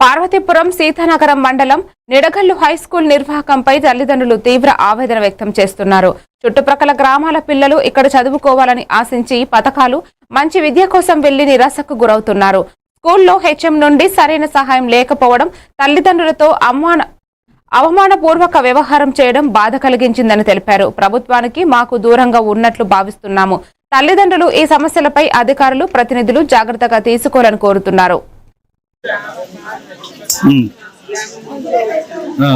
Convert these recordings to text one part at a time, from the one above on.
పార్వతీపురం సీతానగరం మండలం నిడగల్లు హైస్కూల్ నిర్వాహకంపై తల్లిదండ్రులు తీవ్ర ఆవేదన వ్యక్తం చేస్తున్నారు. చుట్టుప్రక్కల గ్రామాల పిల్లలు ఇక్కడ చదువుకోవాలని ఆశించి పథకాలు మంచి విద్య కోసం వెళ్ళి నిరాశకు గురవుతున్నారు. స్కూల్లో హెచ్ఎం నుండి సరైన సహాయం లేకపోవడం తల్లిదండ్రులతో అమ్మాన అవమానపూర్వక వ్యవహారం చేయడం బాధ కలిగించిందని తెలిపారు. ప్రభుత్వానికి మాకు దూరంగా ఉన్నట్లు భావిస్తున్నాము. తల్లిదండ్రులు ఈ సమస్యలపై అధికారులు ప్రతినిధులు జాగ్రత్తగా తీసుకోవాలని కోరుతున్నారు. ఉమ్. ఆ.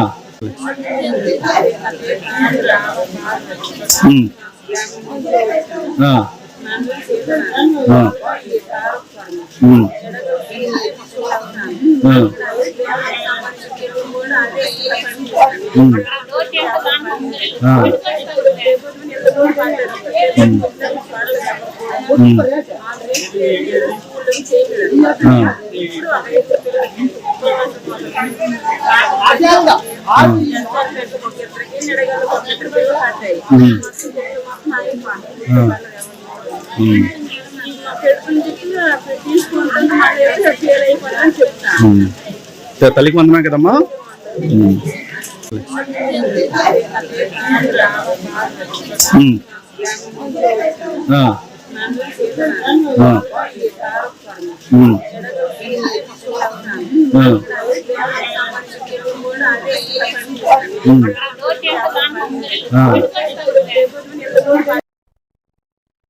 ఉమ్. ఆ. ఆ. ఉమ్. ఆ. ఉమ్. ఆ. ఉమ్. ఉమ్. ఆ. ఉమ్. ఆ. ఉమ్. ఉమ్. సరే, తల్లికి వందనా కదమ్మా ఉమ్. ఉమ్. ఆ. ఆ.